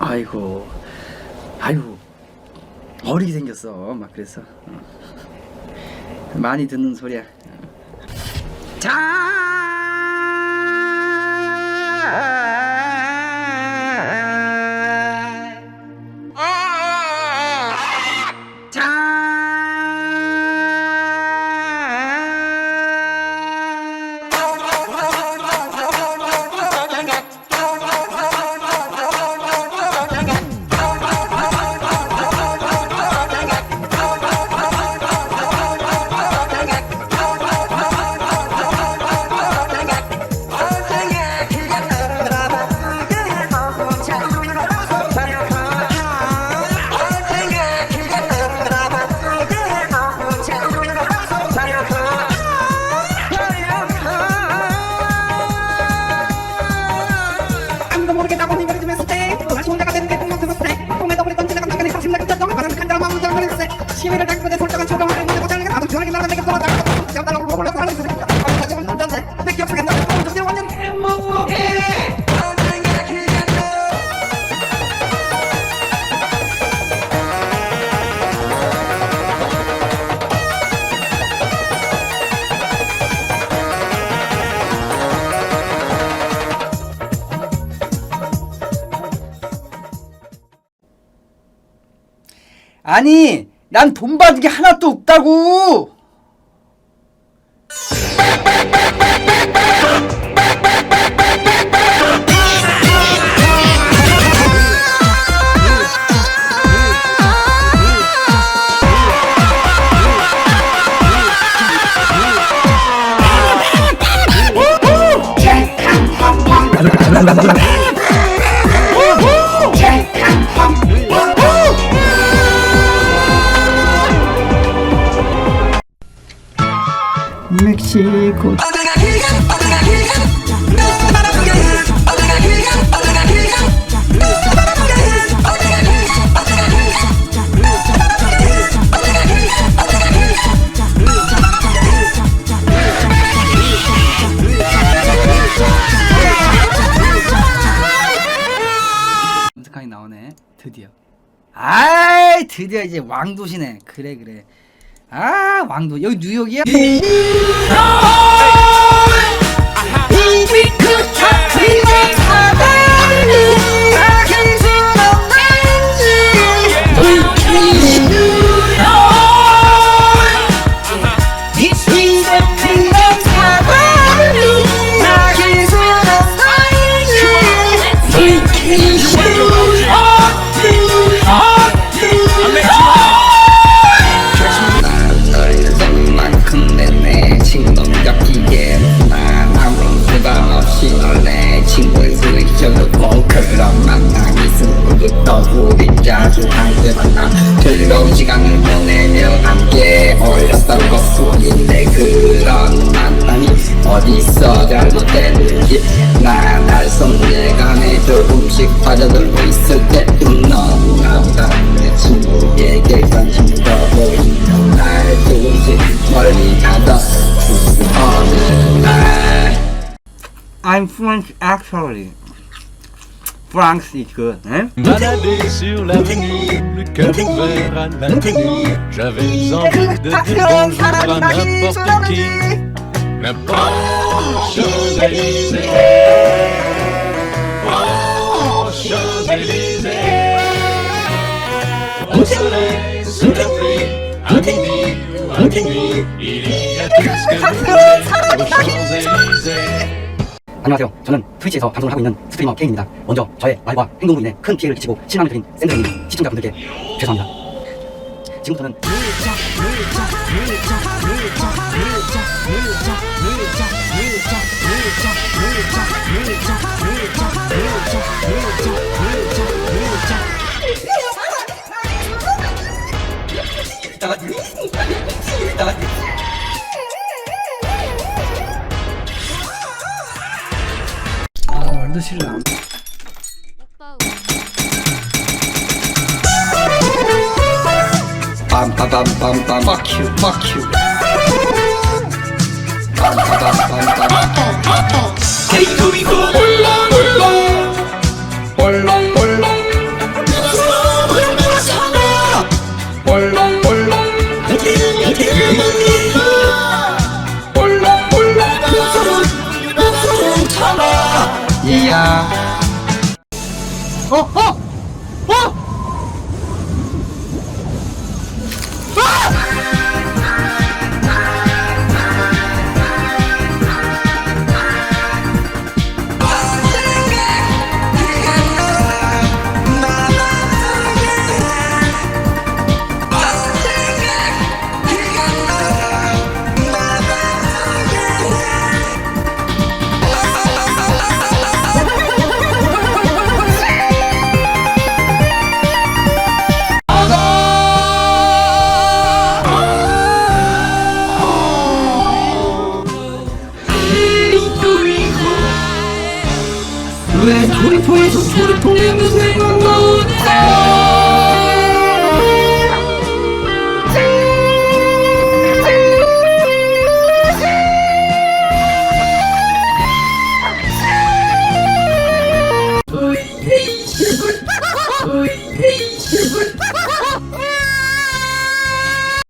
아이고 아이고 어리게 생겼어 막 그래서 어. 많이 듣는 소리야 아 아다니 난 돈 받은 게 하나도 없다고 멕시코 검색하니 나오네. 드디어. 아이 드디어 이제 왕도시네. 그래 그래 아 왕도 여기 뉴욕이야? 즐거운 시간을 보내며 함께 어렸던 것뿐인데 그런 만남이 어디서 잘못됐는지 나날 손내감에 조금씩 빠져들고 있을 때좀 너무나보다 내 친구에게 관심도 보이는 날 조금씩 멀리 가다 어느 날 I'm French actually. France is good. Hein? Baladé sur l'avenue, le cœur ouvert à l'inconnu. J'avais envie de dire bonjour à n'importe qui, n'importe Champs-Élysées. Oh, Champs-Élysées. Au soleil, sous la pluie, à midi ou à minuit, il y a tout ce que vous voulez aux Champs-Élysées. 안녕하세요. 저는 트위치에서 방송을 하고 있는 스트리머 K입니다. 먼저 저의 말과 행동으로 인해 큰 피해를 끼치고 실망을 드린 샌드님 시청자분들께 죄송합니다. 지금부터는 실을 안 오빠 빰빰빰빰빰 fuck you fuck you. 데이터리고 울렁울렁 이야 어, 어, 어! 왜 소리통에서 소리통이 생각나